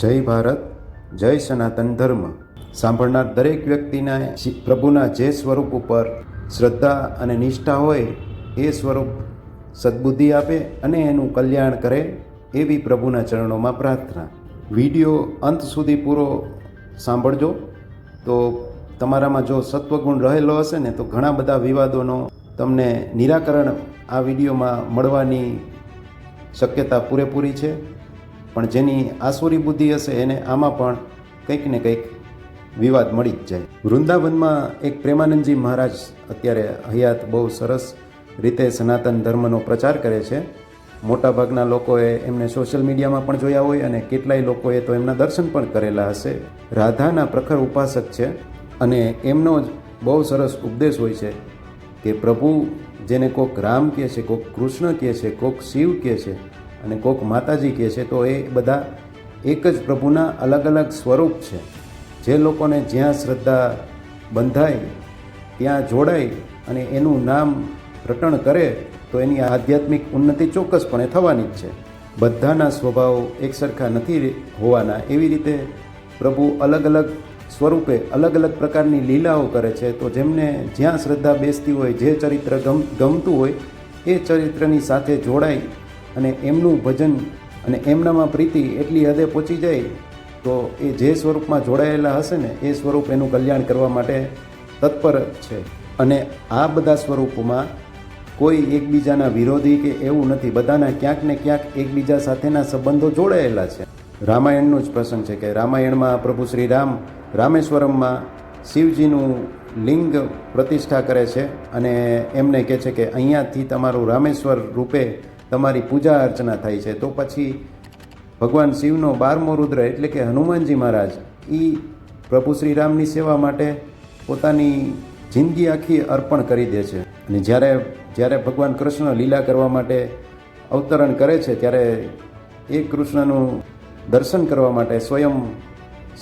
જય ભારત, જય સનાતન ધર્મ. સાંભળનાર દરેક વ્યક્તિના પ્રભુના જે સ્વરૂપ ઉપર શ્રદ્ધા અને નિષ્ઠા હોય, એ સ્વરૂપ સદબુદ્ધિ આપે અને એનું કલ્યાણ કરે એવી પ્રભુના ચરણોમાં પ્રાર્થના. વીડિયો અંત સુધી પૂરો સાંભળજો. તો તમારામાં જો સત્વગુણ રહેલો હશે ને, તો ઘણા બધા વિવાદોનો તમને નિરાકરણ આ વિડીયોમાં મળવાની શક્યતા પૂરેપૂરી છે. પણ જેની આસુરી બુદ્ધિ હશે એને આમાં પણ કંઈક ને કંઈક વિવાદ મળી જ જાય. વૃંદાવનમાં એક પ્રેમાનંદજી મહારાજ અત્યારે હયાત બહુ સરસ રીતે સનાતન ધર્મનો પ્રચાર કરે છે. મોટાભાગના લોકોએ એમને સોશિયલ મીડિયામાં પણ જોયા હોય અને કેટલાય લોકોએ તો એમના દર્શન પણ કરેલા હશે. રાધાના પ્રખર ઉપાસક છે અને એમનો જ બહુ સરસ ઉપદેશ હોય છે કે પ્રભુ જેને કોક રામ કહે છે, કોક કૃષ્ણ કહે છે, કોક શિવ કહે છે અને કોક માતાજી કહે છે, તો એ બધા એક જ પ્રભુના અલગ અલગ સ્વરૂપ છે. જે લોકોને જ્યાં શ્રદ્ધા બંધાય, ત્યાં જોડાય અને એનું નામ રટણ કરે, તો એની આધ્યાત્મિક ઉન્નતિ ચોક્કસપણે થવાની જ છે. બધાના સ્વભાવ એકસરખા નથી હોવાના. એવી રીતે પ્રભુ અલગ અલગ સ્વરૂપે અલગ અલગ પ્રકારની લીલાઓ કરે છે, તો જેમને જ્યાં શ્રદ્ધા બેસતી હોય, જે ચરિત્ર ગમ, ગમતું હોય, એ ચરિત્રની સાથે જોડાય અને એમનું ભજન અને એમનામાં પ્રીતિ એટલી હદે પહોંચી જાય, તો એ જે સ્વરૂપમાં જોડાયેલા હશે ને, એ સ્વરૂપ એનું કલ્યાણ કરવા માટે તત્પર છે. અને આ બધા સ્વરૂપોમાં કોઈ એકબીજાના વિરોધી કે એવું નથી. બધાના ક્યાંક ને ક્યાંક એકબીજા સાથેના સંબંધો જોડાયેલા છે. રામાયણનો જ પ્રસંગ છે કે રામાયણમાં પ્રભુ શ્રી રામ રામેશ્વરમમાં શિવજીનું લિંગ પ્રતિષ્ઠા કરે છે અને એમને કહે છે કે અહીંયાથી તમારું રામેશ્વર રૂપે તમારી પૂજા અર્ચના થાય છે, તો પછી ભગવાન શિવનો બારમો રુદ્ર એટલે કે હનુમાનજી મહારાજ એ પ્રભુ શ્રી રામની સેવા માટે પોતાની જિંદગી આખી અર્પણ કરી દે છે. અને જ્યારે જ્યારે ભગવાન કૃષ્ણ લીલા કરવા માટે અવતરણ કરે છે, ત્યારે એ કૃષ્ણનું દર્શન કરવા માટે સ્વયં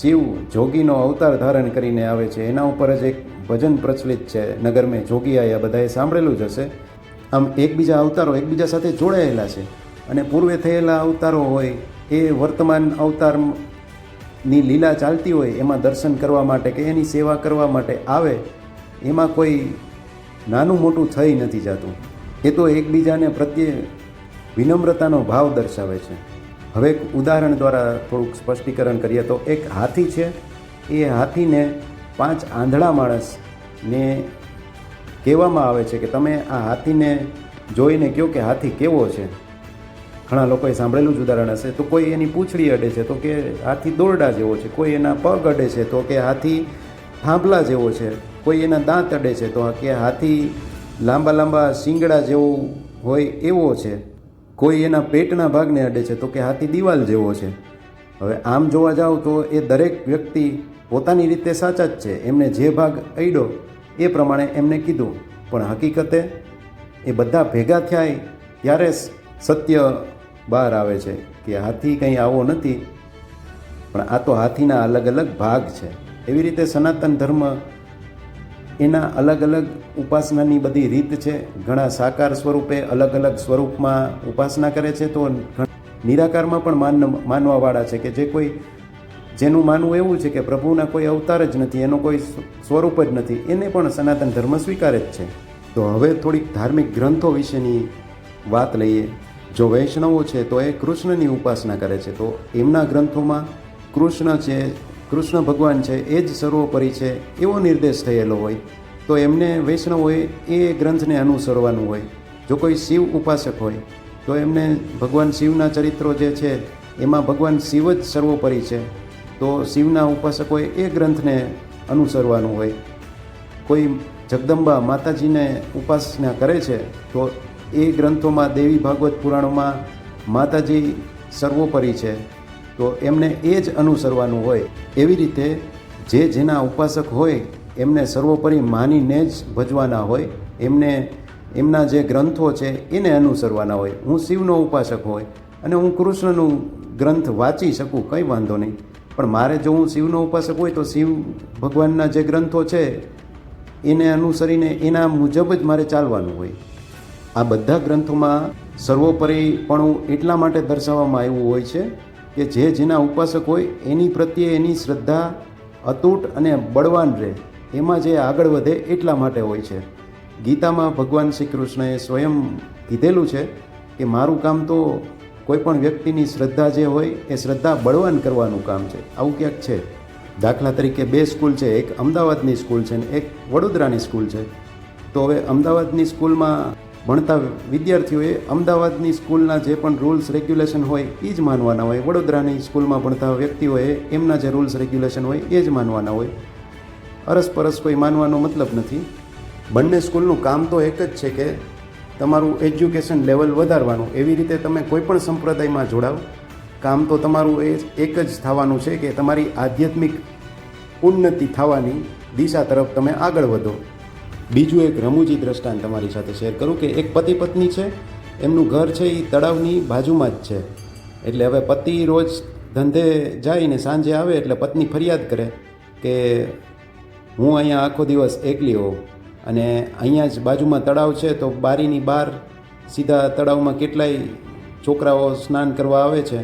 શિવ જોગીનો અવતાર ધારણ કરીને આવે છે. એના ઉપર જ એક ભજન પ્રચલિત છે. નગર મેં જોગી આયા બધાએ સાંભળેલું જ હશે. આમ એકબીજા અવતારો એકબીજા સાથે જોડાયેલા છે. અને પૂર્વે થયેલા અવતારો હોય, એ વર્તમાન અવતારની લીલા ચાલતી હોય, એમાં દર્શન કરવા માટે કે એની સેવા કરવા માટે આવે, એમાં કોઈ નાનું મોટું થઈ નથી જતું. એ તો એકબીજાને પ્રત્યે વિનમ્રતાનો ભાવ દર્શાવે છે. હવે એક ઉદાહરણ દ્વારા થોડુંક સ્પષ્ટીકરણ કરીએ તો એક હાથી છે. એ હાથીને પાંચ આંધળા માણસને કહેવામાં આવે છે કે તમે આ હાથીને જોઈને કહો કે હાથી કેવો છે? ઘણા લોકોએ સાંભળેલું જ ઉદાહરણ હશે. તો કોઈ એની પૂંછડી અડે છે તો કે હાથી દોરડા જેવો છે. કોઈ એના પગ અડે છે તો કે હાથી થાંભલા જેવો છે. કોઈ એના દાંત અડે છે તો કે હાથી લાંબા લાંબા શિંગડા જેવું હોય એવો છે. કોઈ એના પેટના ભાગને અડે છે તો કે હાથી દિવાલ જેવો છે. હવે આમ જોવા જાઓ તો એ દરેક વ્યક્તિ પોતાની રીતે સાચા જ છે. એમને જે ભાગ અડ્યો એ પ્રમાણે એમને કીધું, પણ હકીકતે એ બધા ભેગા થયા ત્યારે સત્ય બહાર આવે છે કે હાથી કંઈ આવો નથી. પણ આ તો હાથીના અલગ અલગ ભાગ છે. એવી રીતે સનાતન ધર્મ એના અલગ અલગ ઉપાસનાની બધી રીત છે. ઘણા સાકાર સ્વરૂપે અલગ અલગ સ્વરૂપમાં ઉપાસના કરે છે. તો નિરાકારમાં પણ માન, માનવાવાળા છે કે જે કોઈ જેનું માનવું એવું છે કે પ્રભુના કોઈ અવતાર જ નથી, એનો કોઈ સ્વરૂપ જ નથી, એને પણ સનાતન ધર્મ સ્વીકારે જ છે. તો હવે થોડીક ધાર્મિક ગ્રંથો વિશેની વાત લઈએ. જો વૈષ્ણવો છે, તો એ કૃષ્ણની ઉપાસના કરે છે. તો એમના ગ્રંથોમાં કૃષ્ણ છે, કૃષ્ણ ભગવાન છે, એ જ સર્વોપરી છે, એવો નિર્દેશ થયેલો હોય. તો એમને વૈષ્ણવોએ એ ગ્રંથને અનુસરવાનું હોય. જો કોઈ શિવ ઉપાસક હોય, તો એમને ભગવાન શિવના ચરિત્રો જે છે, એમાં ભગવાન શિવ જ સર્વોપરી છે. તો શિવના ઉપાસકોએ એ ગ્રંથને અનુસરવાનું હોય. કોઈ જગદંબા માતાજીને ઉપાસના કરે છે, તો એ ગ્રંથોમાં દેવી ભાગવત પુરાણોમાં માતાજી સર્વોપરી છે. તો એમને એ જ અનુસરવાનું હોય. એવી રીતે જે જેના ઉપાસક હોય, એમને સર્વોપરી માનીને જ ભજવાના હોય. એમને, એમના જે ગ્રંથો છે, એને અનુસરવાના હોય. હું શિવનો ઉપાસક હોય અને હું કૃષ્ણનું ગ્રંથ વાંચી શકું, કંઈ વાંધો નહીં. પણ મારે જો હું શિવનો ઉપાસક હોય તો શિવ ભગવાનના જે ગ્રંથો છે, એને અનુસરીને એના મુજબ જ મારે ચાલવાનું હોય. આ બધા ગ્રંથોમાં સર્વોપરીપણું એટલા માટે દર્શાવવામાં આવ્યું હોય છે કે જે જેના ઉપાસક હોય, એની પ્રત્યે એની શ્રદ્ધા અતૂટ અને બળવાન રહે. એમાં જે આગળ વધે એટલા માટે હોય છે. ગીતામાં ભગવાન શ્રી કૃષ્ણએ સ્વયં કીધેલું છે કે મારું કામ તો કોઈ પણ વ્યક્તિની શ્રદ્ધા જે હોય એ શ્રદ્ધા બળવાન કરવાનું કામ છે. આવું ક્યાંક છે? દાખલા તરીકે બે સ્કૂલ છે. એક અમદાવાદની સ્કૂલ છે ને એક વડોદરાની સ્કૂલ છે. તો હવે અમદાવાદની સ્કૂલમાં ભણતા વિદ્યાર્થીઓએ અમદાવાદની સ્કૂલના જે પણ રૂલ્સ, રેગ્યુલેશન હોય એ જ માનવાના હોય. વડોદરાની સ્કૂલમાં ભણતા વ્યક્તિઓએ એમના જે રૂલ્સ, રેગ્યુલેશન હોય એ જ માનવાના હોય. અરસપરસ કોઈ માનવાનો મતલબ નથી. બંને સ્કૂલનું કામ તો એક જ છે કે તમારું એજ્યુકેશન લેવલ વધારવાનું, એવી રીતે તમે કોઈ પણ સંપ્રદાયમાં જોડાવ કામ તો તમારું એ એક જ થવાનું છે કે તમારી આધ્યાત્મિક ઉન્નતિ થવાની દિશા તરફ તમે આગળ વધો. બીજું એક રમૂજી દ્રષ્ટાંત તમારી સાથે શેર કરું કે એક પતિ પત્ની છે, એમનું ઘર છે એ તળાવની બાજુમાં જ છે. એટલે હવે પતિ રોજ ધંધે જાય ને સાંજે આવે એટલે પત્ની ફરિયાદ કરે કે હું અહીંયા આખો દિવસ એકલી હોઉં. અને અહીંયા જ બાજુમાં તળાવ છે, તો બારીની બહાર સીધા તળાવમાં કેટલાય છોકરાઓ સ્નાન કરવા આવે છે,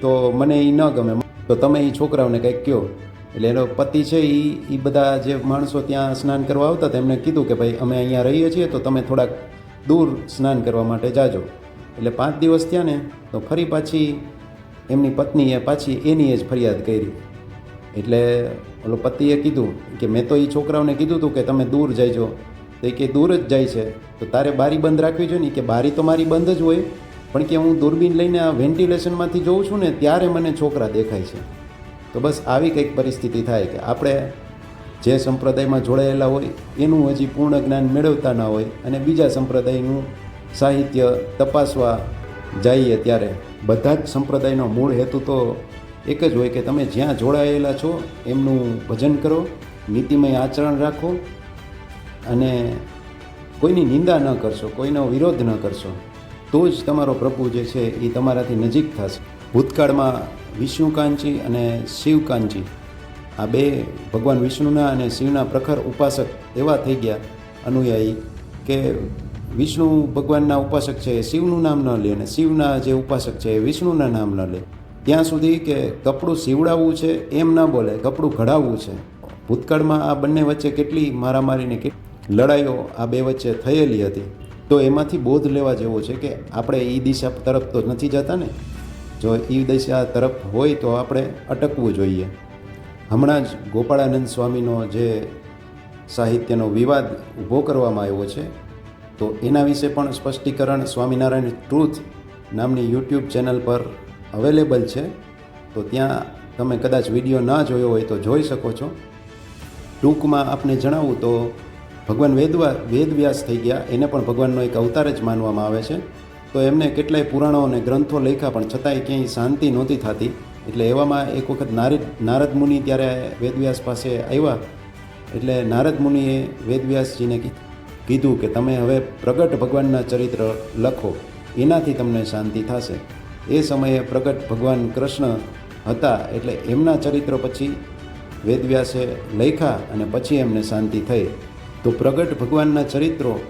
તો મને એ ન ગમે. તો તમે એ છોકરાઓને કંઈક કહો. એટલે એનો પતિ છે એ એ બધા જે માણસો ત્યાં સ્નાન કરવા આવતા હતા, એમને કીધું કે ભાઈ, અમે અહીંયા રહીએ છીએ, તો તમે થોડાક દૂર સ્નાન કરવા માટે જાજો. એટલે પાંચ દિવસ થયા ને, તો ફરી પાછી એમની પત્નીએ પાછી એની જ ફરિયાદ કરી. એટલે ઓલો પતિએ કીધું કે મેં તો એ છોકરાઓને કીધું હતું કે તમે દૂર જઈજો તો એ કે દૂર જ જાય છે. તો તારે બારી બંધ રાખવી જોઈએ ને કે બારી તો મારી બંધ જ હોય. પણ કે હું દૂરબીન લઈને આ વેન્ટિલેશનમાંથી જોઉં છું ને ત્યારે મને છોકરા દેખાય છે. તો બસ આવી કંઈક પરિસ્થિતિ થાય કે આપણે જે સંપ્રદાયમાં જોડાયેલા હોય એનું હજી પૂર્ણ જ્ઞાન મેળવતા ના હોય અને બીજા સંપ્રદાયનું સાહિત્ય તપાસવા જઈએ ત્યારે. બધા જ સંપ્રદાયનો મૂળ હેતુ તો એક જ હોય કે તમે જ્યાં જોડાયેલા છો, એમનું ભજન કરો, નીતિમય આચરણ રાખો અને કોઈની નિંદા ન કરશો, કોઈનો વિરોધ ન કરશો, તો જ તમારો પ્રભુ જે છે એ તમારાથી નજીક થશે. ભૂતકાળમાં વિષ્ણુકાંજી અને શિવકાંજી આ બે ભગવાન વિષ્ણુના અને શિવના પ્રખર ઉપાસક એવા થઈ ગયા અનુયાયી કે વિષ્ણુ ભગવાનના ઉપાસક છે શિવનું નામ ન લે અને શિવના જે ઉપાસક છે એ વિષ્ણુના નામ ન લે. ત્યાં સુધી કે કપડું સીવડાવવું છે, એમ ન બોલે, કપડું ઘડાવવું છે. ભૂતકાળમાં આ બંને વચ્ચે કેટલી મારામારીને કે લડાઈઓ આ બે વચ્ચે થયેલી હતી. તો એમાંથી બોધ લેવા જેવો છે કે આપણે એ દિશા તરફ તો નથી જતા ને? જો એ દિશા તરફ હોય તો આપણે અટકવું જોઈએ. હમણાં જ ગોપાળાનંદ સ્વામીનો જે સાહિત્યનો વિવાદ ઊભો કરવામાં આવ્યો છે, તો એના વિશે પણ સ્પષ્ટીકરણ સ્વામિનારાયણ ટ્રુથ નામની યુટ્યુબ ચેનલ પર અવેલેબલ છે, તો ત્યાં તમે કદાચ વીડિયો ના જોયો હોય તો જોઈ શકો છો. ટૂંકમાં આપને જણાવું તો ભગવાન વેદવા, વેદવ્યાસ થઈ ગયા, એને પણ ભગવાનનો એક અવતાર જ માનવામાં આવે છે. તો એમને કેટલાય પુરાણો અને ગ્રંથો લખ્યા પણ છતાંય ક્યાંય શાંતિ નહોતી થતી. એટલે એવામાં એક વખત નારદ નારદ મુનિ ત્યારે વેદવ્યાસ પાસે આવ્યા. એટલે નારદ મુનિએ વેદવ્યાસજીને કીધું કે તમે હવે પ્રગટ ભગવાનના ચરિત્ર લખો. એનાથી તમને શાંતિ થશે. એ સમયે પ્રગટ ભગવાન કૃષ્ણ હતા એટલે એમના ચરિત્ર પછી વેદવ્યાસે લખ્યા અને પછી એમને શાંતિ થઈ. તો પ્રગટ ભગવાનના ચરિત્રો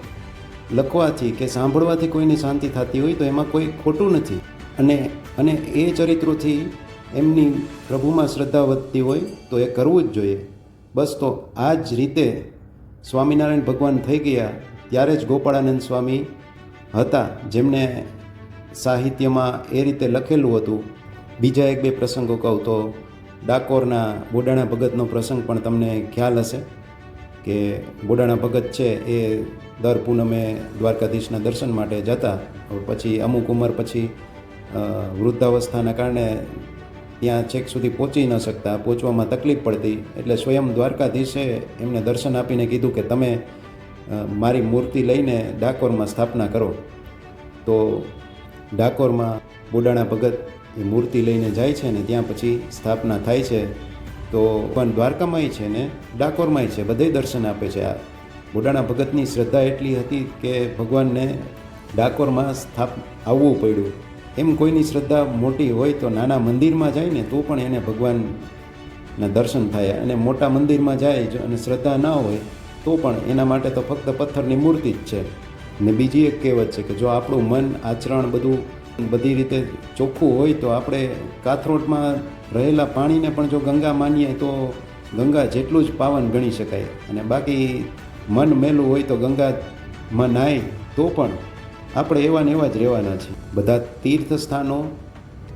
લખવાથી કે સાંભળવાથી કોઈની શાંતિ થતી હોય તો એમાં કોઈ ખોટું નથી. અને અને એ ચરિત્રોથી એમની પ્રભુમાં શ્રદ્ધા વધતી હોય તો એ કરવું જ જોઈએ. બસ તો આ જ રીતે સ્વામિનારાયણ ભગવાન થઈ ગયા, ત્યારે જ ગોપાળાનંદ સ્વામી હતા, જેમને સાહિત્યમાં એ રીતે લખેલું હતું. બીજા એક બે પ્રસંગો કહું તો ડાકોરના બોડાણા ભગતનો પ્રસંગ પણ તમને ખ્યાલ હશે કે બોડાણા ભગત છે એ દર પૂનમે દ્વારકાધીશના દર્શન માટે જતા. પછી અમુક ઉંમર પછી વૃદ્ધાવસ્થાના કારણે ત્યાં છેક સુધી પહોંચી ન શકતા, પહોંચવામાં તકલીફ પડતી. એટલે સ્વયં દ્વારકાધીશે એમને દર્શન આપીને કીધું કે તમે મારી મૂર્તિ લઈને ડાકોરમાં સ્થાપના કરો. તો ડાકોરમાં બોડાણા ભગત એ મૂર્તિ લઈને જાય છે ને ત્યાં પછી સ્થાપના થાય છે, તો પણ દ્વારકામાંય છે ને ડાકોરમાંય છે, બધે દર્શન આપે છે આ. બોડાણા ભગતની શ્રદ્ધા એટલી હતી કે ભગવાનને ડાકોરમાં સ્થાપ, આવવું પડ્યું. એમ કોઈની શ્રદ્ધા મોટી હોય તો નાના મંદિરમાં જાય ને તો પણ એને ભગવાનના દર્શન થાય. અને મોટા મંદિરમાં જાય અને શ્રદ્ધા ના હોય તો પણ એના માટે તો ફક્ત પથ્થરની મૂર્તિ જ છે. ને બીજી એક કહેવત છે કે જો આપણું મન, આચરણ બધું બધી રીતે ચોખ્ખું હોય તો આપણે કાથરોટમાં રહેલા પાણીને પણ જો ગંગા માનીએ તો ગંગા જેટલું જ પાવન ગણી શકાય. અને બાકી મન મેલું હોય તો ગંગામાં નાય તો પણ આપણે એવા ને એવા જ રહેવાના છીએ. બધા તીર્થ સ્થાનો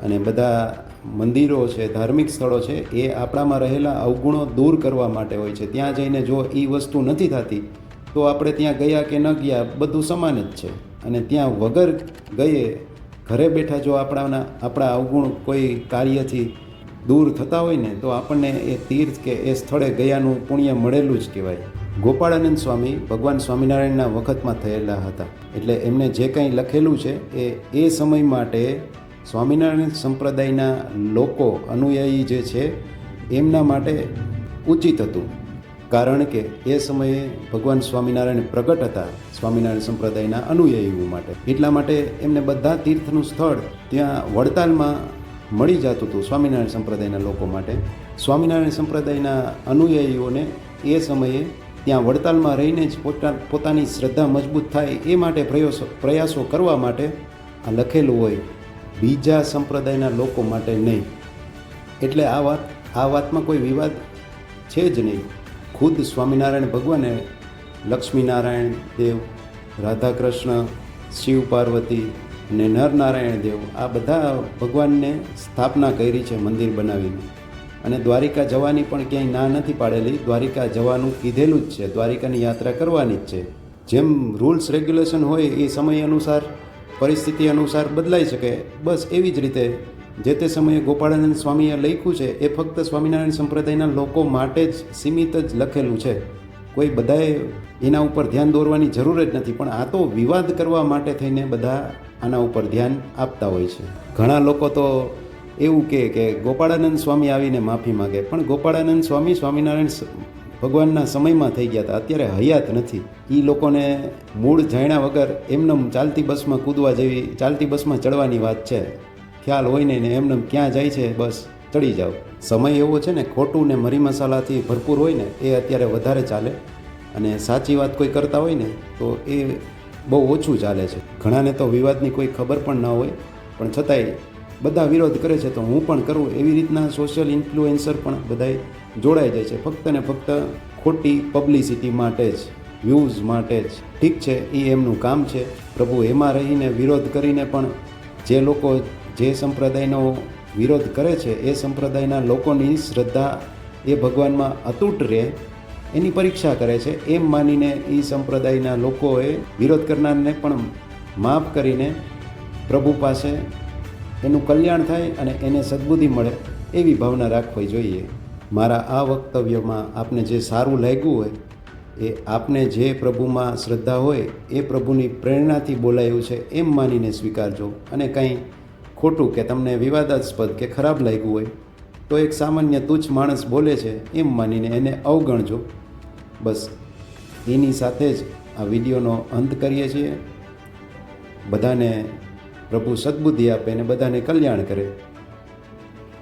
અને બધા મંદિરો છે, ધાર્મિક સ્થળો છે, એ આપણામાં રહેલા અવગુણો દૂર કરવા માટે હોય છે. ત્યાં જઈને જો એ વસ્તુ નથી થતી તો આપણે ત્યાં ગયા કે ન ગયા, બધું સમાન જ છે. અને ત્યાં વગર ગયે, ઘરે બેઠા જો આપણાના, આપણા અવગુણ કોઈ કાર્યથી દૂર થતા હોય ને, તો આપણને એ તીર્થ કે એ સ્થળે ગયાનું પુણ્ય મળેલું જ કહેવાય. ગોપાળાનંદ સ્વામી ભગવાન સ્વામિનારાયણના વખતમાં થયેલા હતા. એટલે એમને જે કંઈ લખેલું છે, એ એ સમય માટે સ્વામિનારાયણ સંપ્રદાયના લોકો અનુયાયી જે છે, એમના માટે ઉચિત હતું. કારણ કે એ સમયે ભગવાન સ્વામિનારાયણ પ્રગટ હતા. સ્વામિનારાયણ સંપ્રદાયના અનુયાયીઓ માટે. એટલા માટે એમને બધા તીર્થનું સ્થળ ત્યાં વડતાલમાં મળી જતું હતું સ્વામિનારાયણ સંપ્રદાયના લોકો માટે. સ્વામિનારાયણ સંપ્રદાયના અનુયાયીઓને એ સમયે ત્યાં વડતાલમાં રહીને જ પોતા, પોતાની શ્રદ્ધા મજબૂત થાય એ માટે પ્રયાસો પ્રયાસો કરવા માટે આ લખેલું હોય, બીજા સંપ્રદાયના લોકો માટે નહીં. એટલે આ વાત, આ વાતમાં કોઈ વિવાદ છે જ નહીં. ખુદ સ્વામિનારાયણ ભગવાને લક્ષ્મીનારાયણ દેવ, રાધાકૃષ્ણ, શિવ પાર્વતી અને નરનારાયણ દેવ, આ બધા ભગવાનને સ્થાપના કરી છે મંદિર બનાવીને. અને દ્વારિકા જવાની પણ ક્યાંય ના નથી પાડેલી. દ્વારિકા જવાનું કીધેલું જ છે. દ્વારિકાની યાત્રા કરવાની જ છે. જેમ રૂલ્સ રેગ્યુલેશન હોય એ સમય અનુસાર, પરિસ્થિતિ અનુસાર બદલાઈ શકે. બસ એવી જ રીતે જે તે સમયે ગોપાળાનંદ સ્વામીએ લખ્યું છે, એ ફક્ત સ્વામિનારાયણ સંપ્રદાયના લોકો માટે જ સીમિત જ લખેલું છે. કોઈ બધાએ એના ઉપર ધ્યાન દોરવાની જરૂર જ નથી, પણ આ તો વિવાદ કરવા માટે થઈને બધા આના ઉપર ધ્યાન આપતા હોય છે. ઘણા લોકો તો એવું કહે કે ગોપાળાનંદ સ્વામી આવીને માફી માગે, પણ ગોપાળાનંદ સ્વામી સ્વામિનારાયણ ભગવાનના સમયમાં થઈ ગયા હતા, અત્યારે હયાત નથી. એ લોકોને મૂળ જાણ્યા વગર એમનેમ ચાલતી બસમાં કૂદવા જેવી, ચાલતી બસમાં ચડવાની વાત છે. ખ્યાલ હોય ને ને એમને ક્યાં જાય છે, બસ ચડી જાઓ. સમય એવો છે ને, ખોટું ને મરી મસાલાથી ભરપૂર હોય ને, એ અત્યારે વધારે ચાલે. અને સાચી વાત કોઈ કરતા હોય ને, તો એ બહુ ઓછું ચાલે છે. ઘણાને તો વિવાદની કોઈ ખબર પણ ન હોય. પણ છતાંય બધા વિરોધ કરે છે, તો હું પણ કરું. એવી રીતના સોશિયલ ઇન્ફ્લુએન્સર પણ બધાય જોડાઈ જાય છે. ફક્ત ને ફક્ત ખોટી પબ્લિસિટી માટે જ વ્યૂઝ માટે જ. ઠીક છે એ એમનું કામ છે. પ્રભુ એમાં રહીને વિરોધ કરીને પણ જે લોકો જે સંપ્રદાયનો વિરોધ કરે છે, એ સંપ્રદાયના લોકોની શ્રદ્ધા એ ભગવાનમાં અતૂટ રહે, એની પરીક્ષા કરે છે. એમ માનીને એ સંપ્રદાયના લોકોએ વિરોધ કરનારને પણ માફ કરીને પ્રભુ પાસે એનું કલ્યાણ થાય અને એને સદબુદ્ધિ મળે એવી ભાવના રાખવી જોઈએ. મારા આ વક્તવ્યમાં આપને જે સારું લાગ્યું હોય, એ આપને જે પ્રભુમાં શ્રદ્ધા હોય, એ પ્રભુની પ્રેરણાથી બોલાયું છે, એમ માનીને સ્વીકારજો. અને કંઈ ખોટું કે તમને વિવાદાસ્પદ કે ખરાબ લાગ્યું હોય, તો એક સામાન્ય તુચ્છ માણસ બોલે છે એમ માનીને એને અવગણજો. બસ, એની સાથે જ આ વિડીયોનો અંત કરીએ છીએ. બધાને પ્રભુ સદબુદ્ધિ આપે અને બધાને કલ્યાણ કરે.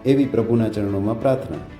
એવી પ્રભુના ચરણોમાં પ્રાર્થના.